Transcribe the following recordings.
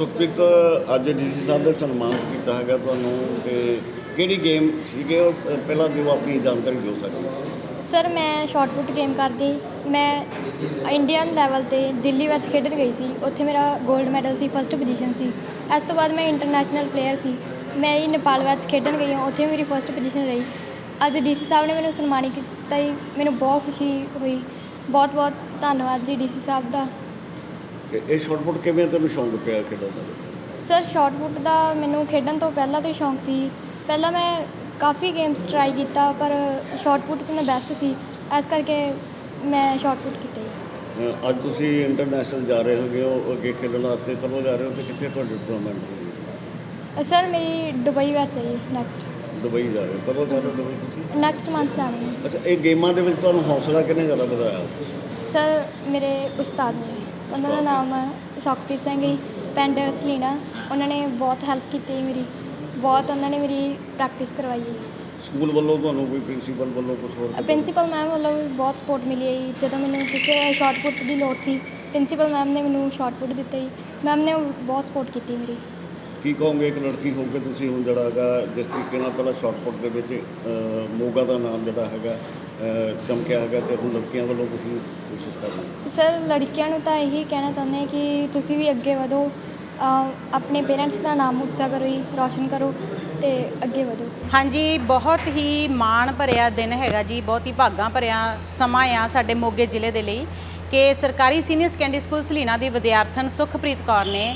ਸੁਖਪ੍ਰੀਤ ਅੱਜ ਡੀਸੀ ਸਾਹਿਬ ਨੇ ਸਨਮਾਨਿਤ ਕੀਤਾ ਹੈਗਾ ਤੁਹਾਨੂੰ ਤੇ ਕਿਹੜੀ ਗੇਮ ਸੀਗੇ? ਉਹ ਪਹਿਲਾਂ ਦਿਓ ਆਪਣੀ ਜਾਣਕਾਰੀ ਦਿਓ ਸਾਡੀ। ਸਰ ਮੈਂ ਸ਼ਾਰਟ ਗੇਮ ਕਰਦੀ। ਮੈਂ ਇੰਡੀਅਨ ਲੈਵਲ ਤੇ ਦਿੱਲੀ ਵਿੱਚ ਖੇਡਣ ਗਈ ਸੀ। ਉੱਥੇ ਮੇਰਾ 골ਡ ਮੈਡਲ ਸੀ ਫਸਟ ਪੋਜੀਸ਼ਨ ਸੀ। ਇਸ ਤੋਂ ਬਾਅਦ ਮੈਂ ਇੰਟਰਨੈਸ਼ਨਲ ਪਲੇਅਰ ਸੀ। ਮੈਂ ਹੀ ਨੇਪਾਲ ਵਿੱਚ ਖੇਡਣ ਗਈ ਹਾਂ। ਉੱਥੇ ਮੇਰੀ ਫਸਟ ਪੋਜੀਸ਼ਨ ਰਹੀ। ਅੱਜ ਡੀਸੀ ਸਾਹਿਬ ਨੇ ਮੈਨੂੰ ਸਨਮਾਨਿਤ ਕੀਤਾ ਜੀ। ਮੈਨੂੰ ਬਹੁਤ ਖੁਸ਼ੀ ਹੋਈ। ਬਹੁਤ ਬਹੁਤ ਧੰਨਵਾਦ ਜੀ ਡੀਸੀ ਸਾਹਿਬ ਦਾ। ਤੇ ਇਹ ਸ਼ਾਰਟ ਪੁੱਟ ਕਿਵੇਂ ਤੈਨੂੰ ਸ਼ੌਂਕ ਪਿਆ ਖੇਡਣ ਦਾ? ਸਰ ਸ਼ਾਰਟ ਪੁੱਟ ਦਾ ਮੈਨੂੰ ਖੇਡਣ ਤੋਂ ਪਹਿਲਾਂ ਤੋਂ ਸ਼ੌਂਕ ਸੀ। ਪਹਿਲਾਂ ਮੈਂ ਕਾਫੀ ਗੇਮਸ ਟਰਾਈ ਕੀਤਾ ਪਰ ਸ਼ਾਰਟ ਪੁੱਟ 'ਚ ਮੈਂ ਬੈਸਟ ਸੀ। ਇਸ ਕਰਕੇ ਮੈਂ ਸ਼ਾਰਟ ਪੁੱਟ ਕੀਤਾ ਜੀ ਅ, ਅੱਜ ਤੁਸੀਂ ਇੰਟਰਨੈਸ਼ਨਲ ਜਾ ਰਹੇ ਹੋਗੇ ਹੋ ਅੱਗੇ ਖੇਡਣ ਵਾਸਤੇ ਕਦੋਂ ਜਾ ਰਹੇ ਹੋ ਤੇ ਕਿੱਥੇ ਤੁਹਾਡੀ ਟੂਰਨਾਮੈਂਟ ਹੋਈ? ਸਰ ਮੇਰੀ ਦੁਬਈ ਵਿੱਚ ਹੈ ਜੀ ਨੈਕਸਟ ਦੁਬਈ ਜਾ ਰਹੇ ਹੋ। ਕਦੋਂ ਜਾ ਰਹੇ ਹੋ ਦੁਬਈ ਤੁਸੀਂ? ਨੈਕਸਟ ਮੰਥ ਜਾਣੀ ਹੈ। ਅੱਛਾ ਇਹ ਗੇਮਾਂ ਦੇ ਵਿੱਚ ਤੁਹਾਨੂੰ ਹੌਸਲਾ ਕਿੰਨੇ ਜ਼ਿਆਦਾ ਵਧਾਇਆ? ਸਰ ਮੇਰੇ ਉਸਤਾਦ ਨੇ। ਉਹਨਾਂ ਦਾ ਨਾਮ ਸੁਖਪ੍ਰੀਤ ਸਿੰਘ ਜੀ ਪਿੰਡ ਸਲੀਨਾ ਉਹਨਾਂ ਨੇ ਬਹੁਤ ਹੈਲਪ ਕੀਤੀ ਮੇਰੀ। ਬਹੁਤ ਉਹਨਾਂ ਨੇ ਮੇਰੀ ਪ੍ਰੈਕਟਿਸ ਕਰਵਾਈ ਹੈ। ਸਕੂਲ ਵੱਲੋਂ ਤੁਹਾਨੂੰ ਕੋਈ ਪ੍ਰਿੰਸੀਪਲ ਵੱਲੋਂ ਕੁਝ ਹੋਰ? ਪ੍ਰਿੰਸੀਪਲ ਮੈਮ ਵੱਲੋਂ ਵੀ ਬਹੁਤ ਸਪੋਰਟ ਮਿਲੀ ਹੈ ਜੀ। ਜਦੋਂ ਮੈਨੂੰ ਕਿਸੇ ਸ਼ਾਰਟ ਪੁੱਟ ਦੀ ਲੋੜ ਸੀ ਪ੍ਰਿੰਸੀਪਲ ਮੈਮ ਨੇ ਮੈਨੂੰ ਸ਼ਾਰਟ ਪੁੱਟ ਦਿੱਤਾ ਜੀ। ਮੈਮ ਨੇ ਬਹੁਤ ਸਪੋਰਟ ਕੀਤੀ ਮੇਰੀ। ਕੀ ਕਹੋਗੇ ਇੱਕ ਲੜਕੀ ਹੋ ਕੇ ਤੁਸੀਂ ਹੁਣ ਜਿਹੜਾ ਹੈਗਾ ਜਿਸ ਤਰੀਕੇ ਨਾਲ ਪਹਿਲਾਂ ਸ਼ਾਰਟ ਪੁੱਟ ਦੇ ਵਿੱਚ ਮੋਗਾ ਦਾ ਨਾਮ ਜਿਹੜਾ ਹੈਗਾ ਚਮਕਿਆ ਹੈਗਾ ਤੇ ਹੁਣ ਲੜਕੀਆਂ ਵੱਲੋਂ ਤੁਸੀਂ ਕੋਸ਼ਿਸ਼ ਕਰ ਰਹੇ ਹੋ? ਸਰ ਲੜਕੀਆਂ ਨੂੰ ਤਾਂ ਇਹੀ ਕਹਿਣਾ ਚਾਹੁੰਦੇ ਹਾਂ ਕਿ ਤੁਸੀਂ ਵੀ ਅੱਗੇ ਵਧੋ ਆਪਣੇ ਪੇਰੈਂਟਸ ਦਾ ਨਾਮ ਉੱਚਾ ਕਰੋ ਜੀ ਰੌਸ਼ਨ ਕਰੋ ਤੇ ਅੱਗੇ ਵਧੋ। ਹਾਂਜੀ ਬਹੁਤ ਹੀ ਮਾਣ ਭਰਿਆ ਦਿਨ ਹੈਗਾ ਜੀ ਬਹੁਤ ਹੀ ਭਾਗਾਂ ਭਰਿਆ ਸਮਾਂ ਆ ਸਾਡੇ ਮੋਗੇ ਜ਼ਿਲ੍ਹੇ ਦੇ ਲਈ ਕਿ ਸਰਕਾਰੀ ਸੀਨੀਅਰ ਸੈਕੰਡਰੀ ਸਕੂਲ ਸਲੀਨਾ ਦੀ ਵਿਦਿਆਰਥਣ ਸੁਖਪ੍ਰੀਤ ਕੌਰ ਨੇ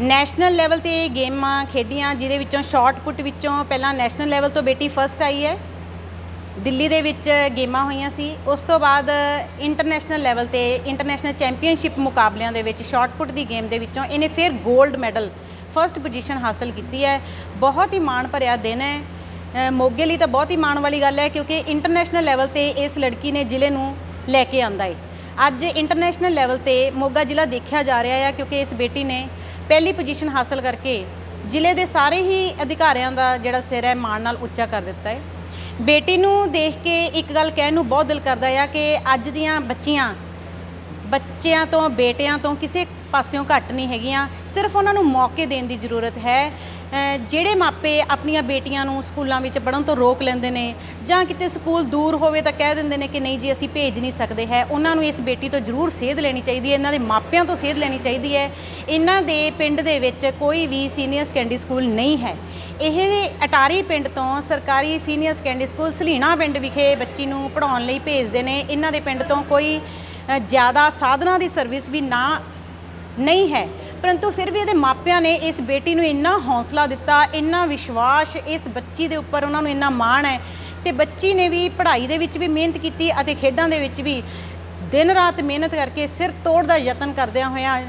ਨੈਸ਼ਨਲ ਲੈਵਲ ਤੇ ਗੇਮਾਂ ਖੇਡੀਆਂ, ਜਿਹਦੇ ਵਿੱਚੋਂ ਸ਼ਾਰਟ ਪੁੱਟ ਵਿੱਚੋਂ ਪਹਿਲਾਂ ਨੈਸ਼ਨਲ ਲੈਵਲ ਤੋਂ ਬੇਟੀ ਫਸਟ ਆਈ ਹੈ। ਦਿੱਲੀ ਦੇ ਵਿੱਚ ਗੇਮਾਂ ਹੋਈਆਂ ਸੀ। ਉਸ ਤੋਂ ਬਾਅਦ ਇੰਟਰਨੈਸ਼ਨਲ ਲੈਵਲ ਤੇ ਇੰਟਰਨੈਸ਼ਨਲ ਚੈਂਪੀਅਨਸ਼ਿਪ ਮੁਕਾਬਲਿਆਂ ਦੇ ਵਿੱਚ ਸ਼ਾਰਟ ਪੁੱਟ ਦੀ ਗੇਮ ਦੇ ਵਿੱਚੋਂ ਇਹਨੇ ਫਿਰ 골ਡ ਮੈਡਲ ਫਰਸਟ ਪੋਜੀਸ਼ਨ ਹਾਸਲ ਕੀਤੀ ਹੈ। ਬਹੁਤ ਹੀ ਮਾਣ ਭਰਿਆ ਦਿਨ ਹੈ। ਮੋਗੇ ਲਈ ਤਾਂ ਬਹੁਤ ਹੀ ਮਾਣ ਵਾਲੀ ਗੱਲ ਹੈ ਕਿਉਂਕਿ ਇੰਟਰਨੈਸ਼ਨਲ ਲੈਵਲ ਤੇ ਇਸ ਲੜਕੀ ਨੇ ਜ਼ਿਲ੍ਹੇ ਨੂੰ ਲੈ ਕੇ ਆਂਦਾ ਹੈ ਅੱਜ ਇੰਟਰਨੈਸ਼ਨਲ ਲੈਵਲ ਤੇ ਮੋਗਾ ਜ਼ਿਲ੍ਹਾ ਦੇਖਿਆ ਜਾ ਰਿਹਾ ਹੈ ਕਿਉਂਕਿ ਇਸ ਬੇਟੀ ਨੇ ਪਹਿਲੀ ਪੋਜੀਸ਼ਨ ਹਾਸਲ ਕਰਕੇ ਜ਼ਿਲ੍ਹੇ ਦੇ ਸਾਰੇ ਹੀ ਅਧਿਕਾਰੀਆਂ ਦਾ ਜਿਹੜਾ ਸਿਰ ਹੈ ਮਾਣ ਨਾਲ ਉੱਚਾ ਕਰ ਦਿੱਤਾ ਹੈ। ਬੇਟੀ ਨੂੰ ਦੇਖ ਕੇ ਇੱਕ ਗੱਲ ਕਹਿਣ ਨੂੰ ਬਹੁਤ ਦਿਲ ਕਰਦਾ ਆ ਕਿ ਅੱਜ ਦੀਆਂ ਬੱਚੀਆਂ ਬੱਚਿਆਂ ਤੋਂ, ਬੇਟਿਆਂ ਤੋਂ ਕਿਸੇ ਪਾਸਿਓਂ ਘੱਟ ਨਹੀਂ ਹੈਗੀਆਂ। ਸਿਰਫ ਉਹਨਾਂ ਨੂੰ ਮੌਕੇ ਦੇਣ ਦੀ ਜ਼ਰੂਰਤ ਹੈ। ਜਿਹੜੇ ਮਾਪੇ ਆਪਣੀਆਂ ਬੇਟੀਆਂ ਨੂੰ ਸਕੂਲਾਂ ਵਿੱਚ ਪੜ੍ਹਨ ਤੋਂ ਰੋਕ ਲੈਂਦੇ ਨੇ ਜਾਂ ਕਿਤੇ ਸਕੂਲ ਦੂਰ ਹੋਵੇ ਤਾਂ ਕਹਿ ਦਿੰਦੇ ਨੇ ਕਿ ਨਹੀਂ ਜੀ, ਅਸੀਂ ਭੇਜ ਨਹੀਂ ਸਕਦੇ ਹੈ। ਉਹਨਾਂ ਨੂੰ ਇਸ ਬੇਟੀ ਤੋਂ ਜ਼ਰੂਰ ਸੇਧ ਲੈਣੀ ਚਾਹੀਦੀ ਹੈ। ਇਹਨਾਂ ਦੇ ਮਾਪਿਆਂ ਤੋਂ ਸੇਧ ਲੈਣੀ ਚਾਹੀਦੀ ਹੈ। ਇਹਨਾਂ ਦੇ ਪਿੰਡ ਦੇ ਵਿੱਚ ਕੋਈ ਵੀ ਸੀਨੀਅਰ ਸੈਕੰਡਰੀ ਸਕੂਲ ਨਹੀਂ ਹੈ। ਇਹ ਅਟਾਰੀ ਪਿੰਡ ਤੋਂ ਸਰਕਾਰੀ ਸੀਨੀਅਰ ਸੈਕੰਡਰੀ ਸਕੂਲ ਸਲੀਣਾ ਪਿੰਡ ਵਿਖੇ ਬੱਚੀ ਨੂੰ ਪੜਾਉਣ ਲਈ ਭੇਜਦੇ ਨੇ। ਇਹਨਾਂ ਦੇ ਪਿੰਡ ਤੋਂ ਕੋਈ ਜ਼ਿਆਦਾ ਸਾਧਨਾਂ ਦੀ ਸਰਵਿਸ ਵੀ ਨਾ, ਨਹੀਂ ਹੈ। ਪਰੰਤੂ ਫਿਰ ਵੀ ਇਹਦੇ ਮਾਪਿਆਂ ਨੇ ਇਸ ਬੇਟੀ ਨੂੰ ਇੰਨਾ ਹੌਸਲਾ ਦਿੱਤਾ, ਇੰਨਾ ਵਿਸ਼ਵਾਸ, ਇਸ ਬੱਚੀ ਦੇ ਉੱਪਰ ਉਹਨਾਂ ਨੂੰ ਇੰਨਾ ਮਾਣ ਹੈ ਤੇ ਬੱਚੀ ਨੇ ਵੀ ਪੜ੍ਹਾਈ ਦੇ ਵਿੱਚ ਵੀ ਮਿਹਨਤ ਕੀਤੀ ਅਤੇ ਖੇਡਾਂ ਦੇ ਵਿੱਚ ਵੀ ਦਿਨ ਰਾਤ ਮਿਹਨਤ ਕਰਕੇ ਸਿਰ ਤੋੜ ਦਾ ਯਤਨ ਕਰਦਿਆਂ ਹੋਇਆਂ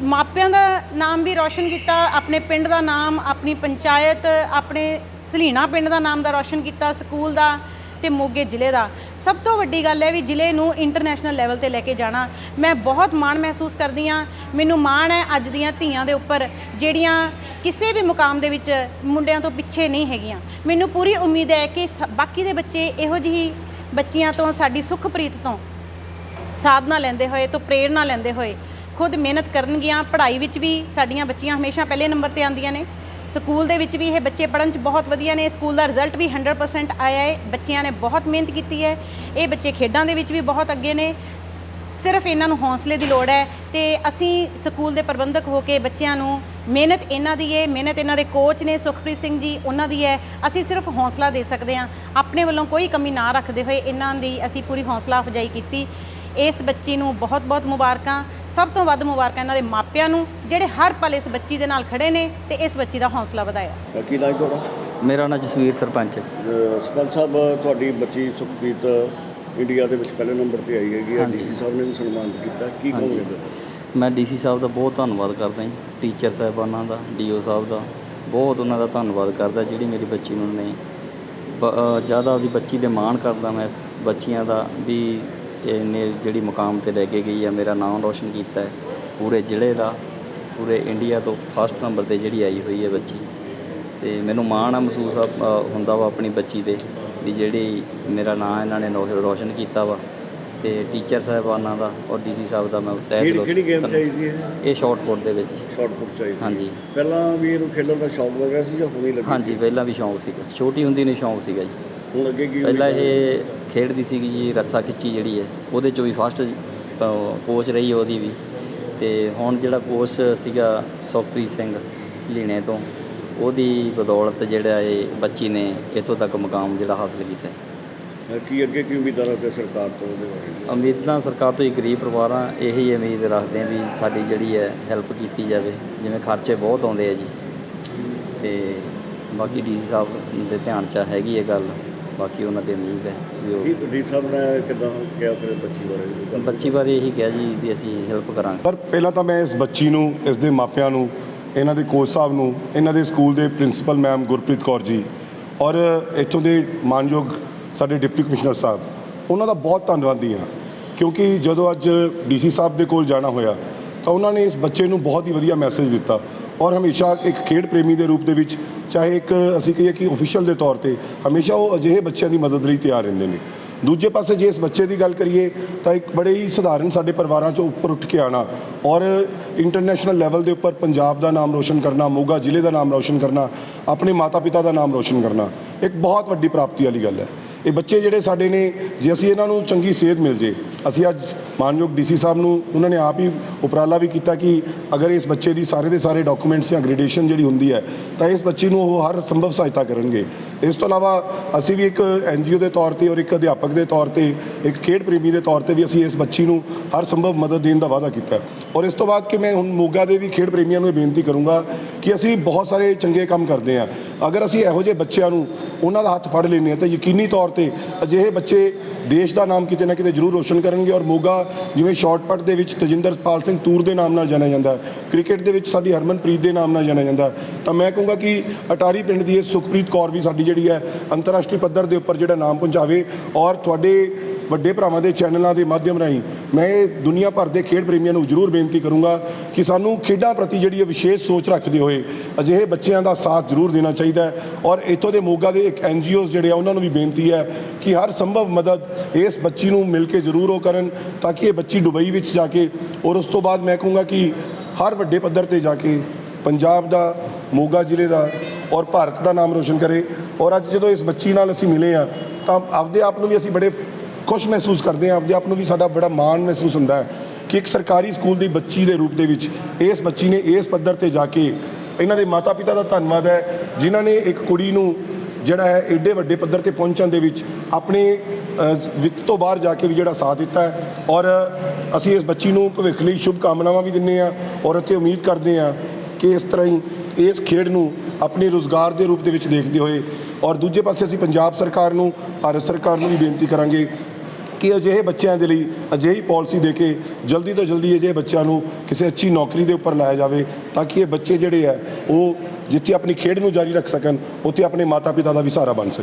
ਮਾਪਿਆਂ ਦਾ ਨਾਮ ਵੀ ਰੌਸ਼ਨ ਕੀਤਾ, ਆਪਣੇ ਪਿੰਡ ਦਾ ਨਾਮ, ਆਪਣੀ ਪੰਚਾਇਤ, ਆਪਣੇ ਸਲੀਣਾ ਪਿੰਡ ਦਾ ਨਾਮ ਦਾ ਰੌਸ਼ਨ ਕੀਤਾ, ਸਕੂਲ ਦਾ ਤੇ ਮੋਗੇ ਜ਼ਿਲ੍ਹੇ ਦਾ। ਸਭ ਤੋਂ ਵੱਡੀ ਗੱਲ ਹੈ ਵੀ ਜ਼ਿਲ੍ਹੇ ਨੂੰ ਇੰਟਰਨੈਸ਼ਨਲ ਲੈਵਲ ਤੇ ਲੈ ਕੇ ਜਾਣਾ। ਮੈਂ ਬਹੁਤ ਮਾਣ ਮਹਿਸੂਸ ਕਰਦੀ ਹਾਂ। ਮੈਨੂੰ ਮਾਣ ਹੈ ਅੱਜ ਦੀਆਂ ਧੀਆਂ ਦੇ ਉੱਪਰ, ਜਿਹੜੀਆਂ ਕਿਸੇ ਵੀ ਮੁਕਾਮ ਦੇ ਵਿੱਚ ਮੁੰਡਿਆਂ ਤੋਂ ਪਿੱਛੇ ਨਹੀਂ ਹੈਗੀਆਂ। ਮੈਨੂੰ ਪੂਰੀ ਉਮੀਦ ਹੈ ਕਿ ਸ- ਬਾਕੀ ਦੇ ਬੱਚੇ ਇਹੋ ਜਿਹੀ ਬੱਚੀਆਂ ਤੋਂ, ਸਾਡੀ ਸੁਖਪ੍ਰੀਤ ਤੋਂ ਸਾਧਨਾ ਲੈਂਦੇ ਹੋਏ ਤੋਂ ਪ੍ਰੇਰਣਾ ਲੈਂਦੇ ਹੋਏ ਖੁਦ ਮਿਹਨਤ ਕਰਨਗੀਆਂ। ਪੜ੍ਹਾਈ ਵਿੱਚ ਵੀ ਸਾਡੀਆਂ ਬੱਚੀਆਂ ਹਮੇਸ਼ਾ ਪਹਿਲੇ ਨੰਬਰ ਤੇ ਆਉਂਦੀਆਂ ਨੇ। ਸਕੂਲ ਦੇ ਵਿੱਚ ਵੀ ਇਹ ਬੱਚੇ ਪੜ੍ਹਨ 'ਚ ਬਹੁਤ ਵਧੀਆ ਨੇ। ਸਕੂਲ ਦਾ ਰਿਜ਼ਲਟ ਵੀ 100% ਆਇਆ ਹੈ। ਬੱਚਿਆਂ ਨੇ ਬਹੁਤ ਮਿਹਨਤ ਕੀਤੀ ਹੈ। ਇਹ ਬੱਚੇ ਖੇਡਾਂ ਦੇ ਵਿੱਚ ਵੀ ਬਹੁਤ ਅੱਗੇ ਨੇ। ਸਿਰਫ ਇਹਨਾਂ ਨੂੰ ਹੌਸਲੇ ਦੀ ਲੋੜ ਹੈ ਤੇ ਅਸੀਂ ਸਕੂਲ ਦੇ ਪ੍ਰਬੰਧਕ ਹੋ ਕੇ ਬੱਚਿਆਂ ਨੂੰ ਮਿਹਨਤ ਇਹਨਾਂ ਦੀ ਹੈ, ਮਿਹਨਤ ਇਹਨਾਂ ਦੇ ਕੋਚ ਨੇ ਸੁਖਪ੍ਰੀਤ ਸਿੰਘ ਜੀ ਉਹਨਾਂ ਦੀ ਹੈ। ਅਸੀਂ ਸਿਰਫ ਹੌਸਲਾ ਦੇ ਸਕਦੇ ਹਾਂ। ਆਪਣੇ ਵੱਲੋਂ ਕੋਈ ਕਮੀ ਨਾ ਰੱਖਦੇ ਹੋਏ ਇਹਨਾਂ ਦੀ ਅਸੀਂ ਪੂਰੀ ਹੌਸਲਾ ਅਫਜਾਈ ਕੀਤੀ। ਇਸ ਬੱਚੀ ਨੂੰ ਬਹੁਤ-ਬਹੁਤ ਮੁਬਾਰਕਾਂ ਸਭ ਤੋਂ ਵੱਧ ਮੁਬਾਰਕਾਂ ਇਹਨਾਂ ਦੇ ਮਾਪਿਆਂ ਨੂੰ ਜਿਹੜੇ ਹਰ ਪਲ ਇਸ ਬੱਚੀ ਦੇ ਨਾਲ ਖੜੇ ਨੇ ਤੇ ਇਸ ਬੱਚੀ ਦਾ ਹੌਸਲਾ ਵਧਾਇਆ ਕੀ ਨਾਮ ਤੁਹਾਡਾ ਮੇਰਾ ਨਾਂ ਜਸਵੀਰ ਸਰਪੰਚ ਅ, ਸਰਪੰਚ ਸਾਹਿਬ ਤੁਹਾਡੀ ਬੱਚੀ ਸੁਖਪ੍ਰੀਤ ਇੰਡੀਆ ਦੇ ਵਿੱਚ ਪਹਿਲੇ ਨੰਬਰ ਤੇ ਆਈ ਹੈਗੀ ਹੈ ਹਾਂਜੀ। ਡੀਸੀ ਸਾਹਿਬ ਨੇ ਵੀ ਸਨਮਾਨਿਤ ਕੀਤਾ ਕੀ ਹਾਂਜੀ। ਕਹੋਗੇ ਫਿਰ? ਮੈਂ ਡੀਸੀ ਸਾਹਿਬ ਦਾ ਬਹੁਤ ਧੰਨਵਾਦ ਕਰਦਾ ਜੀ ਟੀਚਰ ਸਾਹਿਬਾਨਾਂ ਦਾ ਡੀਓ ਸਾਹਿਬ ਦਾ ਬਹੁਤ ਉਹਨਾਂ ਦਾ ਧੰਨਵਾਦ ਕਰਦਾ ਜਿਹੜੀ ਮੇਰੀ ਬੱਚੀ ਨੂੰ ਨੇ ਜ਼ਿਆਦਾ ਆਪਦੀ ਬੱਚੀ ਦੇ ਮਾਣ ਕਰਦਾ ਮੈਂ ਇਸ ਬੱਚੀਆਂ ਦਾ ਵੀ ਇਹਨੇ ਜਿਹੜੀ ਮੁਕਾਮ ਤੇ ਲੈ ਕੇ ਗਈ ਆ ਮੇਰਾ ਨਾਮ ਰੋਸ਼ਨ ਕੀਤਾ ਹੈ। ਪੂਰੇ ਜ਼ਿਲ੍ਹੇ ਦਾ ਪੂਰੇ ਇੰਡੀਆ ਤੋਂ ਫਸਟ ਨੰਬਰ ਤੇ ਜਿਹੜੀ ਆਈ ਹੋਈ ਹੈ ਬੱਚੀ। ਤੇ ਮੈਨੂੰ ਮਾਣ ਆ ਮਹਿਸੂਸ ਹੁੰਦਾ ਵਾ ਆਪਣੀ ਬੱਚੀ ਤੇ ਵੀ ਜਿਹੜੀ ਮੇਰਾ ਨਾਂ ਇਹਨਾਂ ਨੇ ਨੋ- ਰੋਸ਼ਨ ਕੀਤਾ ਵਾ। ਤੇ ਟੀਚਰ ਸਾਹਿਬਾਨਾਂ ਦਾ ਔਰ ਡੀਸੀ ਸਾਹਿਬ ਦਾ ਮੈਂ ਤਹਿ ਦਿਲੋਂ ਕਿਹੜੀ ਗੇਮ ਚਾਹੀਦੀ ਹੈ ਇਹ ਸ਼ਾਰਟ ਪੁੱਟ ਦੇ ਵਿੱਚ। ਸ਼ਾਰਟ ਪੁੱਟ ਚਾਹੀਦੀ ਹਾਂਜੀ। ਪਹਿਲਾਂ ਵੀ ਇਹਨੂੰ ਖੇਡਣ ਦਾ ਸ਼ੌਕ ਲੱਗਾ ਸੀ ਜਾਂ ਹੁਣੇ ਲੱਗਾ? ਹਾਂਜੀ ਪਹਿਲਾਂ ਵੀ ਸ਼ੌਂਕ ਸੀਗਾ। ਛੋਟੀ ਹੁੰਦੀ ਨੂੰ ਸ਼ੌਂਕ ਸੀਗਾ ਜੀ। ਹੁਣ ਅੱਗੇ ਕੀ ਪਹਿਲਾਂ? ਇਹ ਖੇਡਦੀ ਸੀਗੀ ਜੀ ਰੱਸਾ ਖਿੱਚੀ ਜਿਹੜੀ ਹੈ ਉਹਦੇ ਚੋਂ ਵੀ ਫਸਟ ਕੋਚ ਰਹੀ ਉਹਦੀ ਵੀ। ਤੇ ਹੁਣ ਜਿਹੜਾ ਕੋਚ ਸੀਗਾ ਸੁਖਪ੍ਰੀਤ ਸਿੰਘ ਸਲੀਣੇ ਤੋਂ ਉਹਦੀ ਬਦੌਲਤ ਜਿਹੜਾ ਇਹ ਬੱਚੀ ਨੇ ਇੱਥੋਂ ਤੱਕ ਮੁਕਾਮ ਜਿਹੜਾ ਹਾਸਲ ਕੀਤਾ। ਕੀ ਅੱਗੇ ਕੀ ਉਮੀਦਾਂ ਰੱਖਦੇ ਸਰਕਾਰ ਤੋਂ ਉਹਦੇ ਬਾਰੇ? ਉਮੀਦਾਂ ਸਰਕਾਰ ਤੋਂ ਹੀ ਗਰੀਬ ਪਰਿਵਾਰਾਂ ਇਹੀ ਉਮੀਦ ਰੱਖਦੇ ਆ ਵੀ ਸਾਡੀ ਜਿਹੜੀ ਹੈ ਹੈਲਪ ਕੀਤੀ ਜਾਵੇ ਜਿਵੇਂ ਖਰਚੇ ਬਹੁਤ ਆਉਂਦੇ ਆ ਜੀ। ਤੇ ਬਾਕੀ ਡੀਸੀ ਸਾਹਿਬ ਦੇ ਧਿਆਨ 'ਚ ਹੈਗੀ ਇਹ ਗੱਲ। ਬਾਕੀ ਉਹਨਾਂ ਤੇ ਉਮੀਦ ਹੈ ਵੀ ਕੀ ਉਹ ਡੀ ਸਾਹਿਬ ਨੇ ਕਿਦਾਂ ਕਿਹਾ ਫਿਰ ਬੱਚੀ ਬਾਰੇ? ਬੱਚੀ ਬਾਰੇ ਇਹੀ ਕਿਹਾ ਜੀ ਵੀ ਅਸੀਂ ਹੈਲਪ ਕਰਾਂਗੇ। ਪਰ ਪਹਿਲਾਂ ਤਾਂ ਮੈਂ ਇਸ ਬੱਚੀ ਨੂੰ ਇਸ ਦੇ ਮਾਪਿਆਂ ਨੂੰ ਇਹਨਾਂ ਦੇ ਕੋਚ ਸਾਹਿਬ ਨੂੰ ਇਹਨਾਂ ਦੇ ਸਕੂਲ ਦੇ ਪ੍ਰਿੰਸੀਪਲ ਮੈਮ ਗੁਰਪ੍ਰੀਤ ਕੌਰ ਜੀ ਔਰ ਇੱਥੋਂ ਦੇ ਮਾਨਯੋਗ ਸਾਡੇ ਡਿਪਟੀ ਕਮਿਸ਼ਨਰ ਸਾਹਿਬ ਉਹਨਾਂ ਦਾ ਬਹੁਤ ਧੰਨਵਾਦੀ ਹਾਂ। ਕਿਉਂਕਿ ਜਦੋਂ ਅੱਜ ਡੀਸੀ ਸਾਹਿਬ ਦੇ ਕੋਲ ਜਾਣਾ ਹੋਇਆ ਤਾਂ ਉਹਨਾਂ ਨੇ ਇਸ ਬੱਚੇ ਨੂੰ ਬਹੁਤ ਹੀ ਵਧੀਆ ਮੈਸੇਜ ਦਿੱਤਾ। ਔਰ ਹਮੇਸ਼ਾ ਇੱਕ ਖੇਡ ਪ੍ਰੇਮੀ ਦੇ ਰੂਪ ਦੇ ਵਿੱਚ, ਚਾਹੇ ਇੱਕ ਅਸੀਂ ਕਹੀਏ ਕਿ ਅਫੀਸ਼ੀਅਲ ਦੇ ਤੌਰ ਤੇ, ਹਮੇਸ਼ਾ ਉਹ ਅਜਿਹੇ ਬੱਚਿਆਂ ਦੀ ਮਦਦ ਲਈ ਤਿਆਰ ਰਹਿੰਦੇ ਨੇ। ਦੂਜੇ ਪਾਸੇ ਜੇ ਇਸ ਬੱਚੇ ਦੀ ਗੱਲ ਕਰੀਏ ਤਾਂ ਇੱਕ ਬੜੇ ਹੀ ਸਧਾਰਨ ਸਾਡੇ ਪਰਿਵਾਰਾਂ ਚੋਂ ਉੱਪਰ ਉੱਠ ਕੇ ਆਣਾ ਔਰ ਇੰਟਰਨੈਸ਼ਨਲ ਲੈਵਲ ਦੇ ਉੱਪਰ ਪੰਜਾਬ ਦਾ ਨਾਮ ਰੋਸ਼ਨ ਕਰਨਾ, ਮੋਗਾ ਜ਼ਿਲ੍ਹੇ ਦਾ ਨਾਮ ਰੋਸ਼ਨ ਕਰਨਾ, ਆਪਣੇ ਮਾਤਾ-ਪਿਤਾ ਦਾ ਨਾਮ ਰੋਸ਼ਨ ਕਰਨਾ, ਇੱਕ ਬਹੁਤ ਵੱਡੀ ਪ੍ਰਾਪਤੀ ਵਾਲੀ ਗੱਲ ਹੈ। ਇਹ ਬੱਚੇ ਜਿਹੜੇ ਸਾਡੇ ਨੇ, ਜੇ ਅਸੀਂ ਇਹਨਾਂ ਨੂੰ ਚੰਗੀ ਸੇਧ ਮਿਲ ਜੇ, ਅਸੀਂ ਅੱਜ ਮਾਨਯੋਗ ਡੀਸੀ ਸਾਹਿਬ ਨੂੰ, ਉਹਨਾਂ ਨੇ ਆਪ ਹੀ ਉਪਰਾਲਾ ਵੀ ਕੀਤਾ ਕਿ ਅਗਰ ਇਸ ਬੱਚੇ ਦੀ ਸਾਰੇ ਦੇ ਸਾਰੇ ਡਾਕੂਮੈਂਟਸ ਜਾਂ ਗ੍ਰੇਡੇਸ਼ਨ ਜਿਹੜੀ ਹੁੰਦੀ ਹੈ, ਤਾਂ ਇਸ ਬੱਚੀ ਨੂੰ ਉਹ ਹਰ ਸੰਭਵ ਸਹਾਇਤਾ ਕਰਨਗੇ। ਇਸ ਤੋਂ ਇਲਾਵਾ ਅਸੀਂ ਵੀ ਇੱਕ ਐਨਜੀਓ ਦੇ ਤੌਰ ਤੇ ਔਰ ਇੱਕ ਅਧਿਆਪਕ ਦੇ ਤੌਰ ਤੇ, ਇੱਕ ਖੇਡ ਪ੍ਰੇਮੀ ਦੇ ਤੌਰ ਤੇ ਵੀ ਅਸੀਂ ਇਸ ਬੱਚੀ ਨੂੰ ਹਰ ਸੰਭਵ ਮਦਦ ਦੇਣ ਦਾ ਵਾਅਦਾ ਕੀਤਾ ਔਰ ਇਸ ਤੋਂ ਬਾਅਦ ਕਿ ਮੈਂ ਹੁਣ ਮੋਗਾ ਦੇ ਵੀ ਖੇਡ ਪ੍ਰੇਮੀਆਂ ਨੂੰ ਇਹ ਬੇਨਤੀ ਕਰੂੰਗਾ ਕਿ ਅਸੀਂ ਬਹੁਤ ਸਾਰੇ ਚੰਗੇ ਕੰਮ ਕਰਦੇ ਹਾਂ। ਅਗਰ ਅਸੀਂ ਇਹੋ ਜਿਹੇ ਬੱਚਿਆਂ ਨੂੰ ਉਹਨਾਂ ਦਾ ਹੱਥ ਫੜ ਲੈਂਦੇ ਹਾਂ ਤਾਂ ਯਕੀਨੀ ਤੌਰ ਤੇ ਅਜਿਹੇ ਬੱਚੇ ਦੇਸ਼ ਦਾ ਨਾਮ ਕਿਤੇ ਨਾ ਕਿਤੇ ਜ਼ਰੂਰ ਰੋਸ਼ਨ ਕਰਨਗੇ ਔਰ ਮੋਗਾ ਜਿਵੇਂ ਸ਼ਾਰਟਪਟ ਦੇ ਵਿੱਚ ਤਜਿੰਦਰਪਾਲ ਸਿੰਘ ਤੂਰ ਦੇ ਨਾਮ ਨਾਲ ਜਾਣਿਆ ਜਾਂਦਾ ਹੈ, ਕ੍ਰਿਕਟ ਦੇ ਵਿੱਚ ਸਾਡੀ ਹਰਮਨਪ੍ਰੀਤ ਦੇ ਨਾਮ ਨਾਲ ਜਾਣਿਆ ਜਾਂਦਾ ਤਾਂ ਮੈਂ ਕਹੂੰਗਾ ਕਿ ਅਟਾਰੀ ਪਿੰਡ ਦੀ ਇਹ ਸੁਖਪ੍ਰੀਤ ਕੌਰ ਵੀ ਸਾਡੀ ਜਿਹੜੀ ਹੈ ਅੰਤਰਰਾਸ਼ਟਰੀ ਪੱਧਰ ਦੇ ਉੱਪਰ ਜਿਹੜਾ ਨਾਮ ਪਹੁੰਚਾਵੇ ਔਰ ਤੁਹਾਡੇ ਵੱਡੇ ਭਰਾਵਾਂ ਦੇ ਚੈਨਲਾਂ ਦੇ ਮਾਧਿਅਮ ਰਾਹੀਂ ਮੈਂ ਇਹ ਦੁਨੀਆ ਭਰ ਦੇ ਖੇਡ ਪ੍ਰੇਮੀਆਂ ਨੂੰ ਜ਼ਰੂਰ ਬੇਨਤੀ ਕਰੂੰਗਾ ਕਿ ਸਾਨੂੰ ਖੇਡਾਂ ਪ੍ਰਤੀ ਜਿਹੜੀ ਹੈ ਵਿਸ਼ੇਸ਼ ਸੋਚ ਰੱਖਦੇ ਹੋਏ ਅਜਿਹੇ ਬੱਚਿਆਂ ਦਾ ਸਾਥ ਜ਼ਰੂਰ ਦੇਣਾ ਚਾਹੀਦਾ ਹੈ ਔਰ ਇੱਥੋਂ ਦੇ ਮੋਗਾ ਦੇ ਇੱਕ ਐਨਜੀਓਜ਼ ਜਿਹੜੇ ਆ ਉਹਨਾਂ ਨੂੰ ਵੀ ਬੇਨਤੀ ਹੈ ਕਿ ਹਰ ਸੰਭਵ ਮਦਦ ਇਸ ਬੱਚੀ ਨੂੰ ਮਿਲ ਕੇ ਜ਼ਰੂਰ ਉਹ ਕਰਨ ਤਾਂ ਕਿ ਇਹ ਬੱਚੀ ਦੁਬਈ ਵਿੱਚ ਜਾ ਕੇ ਔਰ ਉਸ ਤੋਂ ਬਾਅਦ ਮੈਂ ਕਹੂੰਗਾ ਕਿ ਹਰ ਵੱਡੇ ਪੱਧਰ ਤੇ ਜਾ ਕੇ ਪੰਜਾਬ ਦਾ, ਮੋਗਾ ਜ਼ਿਲ੍ਹੇ ਦਾ ਔਰ ਭਾਰਤ ਦਾ ਨਾਮ ਰੋਸ਼ਨ ਕਰੇ ਔਰ ਅੱਜ ਜਦੋਂ ਇਸ ਬੱਚੀ ਨਾਲ ਅਸੀਂ ਮਿਲੇ ਆ ਤਾਂ ਆਪਦੇ ਆਪ ਨੂੰ ਵੀ ਅਸੀਂ ਬੜੇ ਖੁਸ਼ ਮਹਿਸੂਸ ਕਰਦੇ ਹਾਂ, ਆਪਦੇ ਆਪ ਨੂੰ ਵੀ ਸਾਡਾ ਬੜਾ ਮਾਣ ਮਹਿਸੂਸ ਹੁੰਦਾ ਹੈ ਕਿ ਇੱਕ ਸਰਕਾਰੀ ਸਕੂਲ ਦੀ ਬੱਚੀ ਦੇ ਰੂਪ ਦੇ ਵਿੱਚ ਇਸ ਬੱਚੀ ਨੇ ਇਸ ਪੱਧਰ ਤੇ ਜਾ ਕੇ ਇਹਨਾਂ ਦੇ ਮਾਤਾ-ਪਿਤਾ ਦਾ ਧੰਨਵਾਦ ਹੈ, ਜਿਨ੍ਹਾਂ ਨੇ ਇੱਕ ਕੁੜੀ ਨੂੰ ਜਿਹੜਾ ਹੈ ਏਡੇ ਵੱਡੇ ਪੱਧਰ ਤੇ ਪਹੁੰਚਣ ਦੇ ਵਿੱਚ ਆਪਣੇ ਵਿੱਤ ਤੋਂ ਬਾਹਰ ਜਾ ਕੇ ਵੀ ਜਿਹੜਾ ਸਾਥ ਦਿੱਤਾ ਹੈ ਔਰ ਅਸੀਂ ਇਸ ਬੱਚੀ ਨੂੰ ਭਵਿੱਖ ਲਈ ਸ਼ੁਭ ਕਾਮਨਾਵਾਂ ਵੀ ਦਿੰਦੇ ਹਾਂ ਔਰ ਇੱਥੇ ਉਮੀਦ ਕਰਦੇ ਹਾਂ ਕਿ ਇਸ ਤਰ੍ਹਾਂ ਹੀ ਇਸ ਖੇਡ ਨੂੰ ਆਪਣੇ ਰੋਜ਼ਗਾਰ ਦੇ ਰੂਪ ਦੇ ਵਿੱਚ ਦੇਖਦੇ ਹੋਏ ਔਰ ਦੂਜੇ ਪਾਸੇ ਅਸੀਂ ਪੰਜਾਬ ਸਰਕਾਰ ਨੂੰ, ਭਾਰਤ ਸਰਕਾਰ ਨੂੰ ਵੀ ਬੇਨਤੀ ਕਰਾਂਗੇ ਕਿ ਅਜਿਹੇ ਬੱਚਿਆਂ ਦੇ ਲਈ ਅਜਿਹੀ ਪਾਲਿਸੀ ਦੇ ਕੇ ਜਲਦੀ ਤੋਂ ਜਲਦੀ ਅਜਿਹੇ ਬੱਚਿਆਂ ਨੂੰ ਕਿਸੇ ਅੱਛੀ ਨੌਕਰੀ ਦੇ ਉੱਪਰ ਲਾਇਆ ਜਾਵੇ ਤਾਂ ਕਿ ਇਹ ਬੱਚੇ ਜਿਹੜੇ ਆ ਉਹ ਜਿੱਥੇ ਆਪਣੀ ਖੇਡ ਨੂੰ ਜਾਰੀ ਰੱਖ ਸਕਣ, ਉੱਥੇ ਆਪਣੇ ਮਾਤਾ ਪਿਤਾ ਦਾ ਵੀ ਸਹਾਰਾ ਬਣ ਸਕਣ।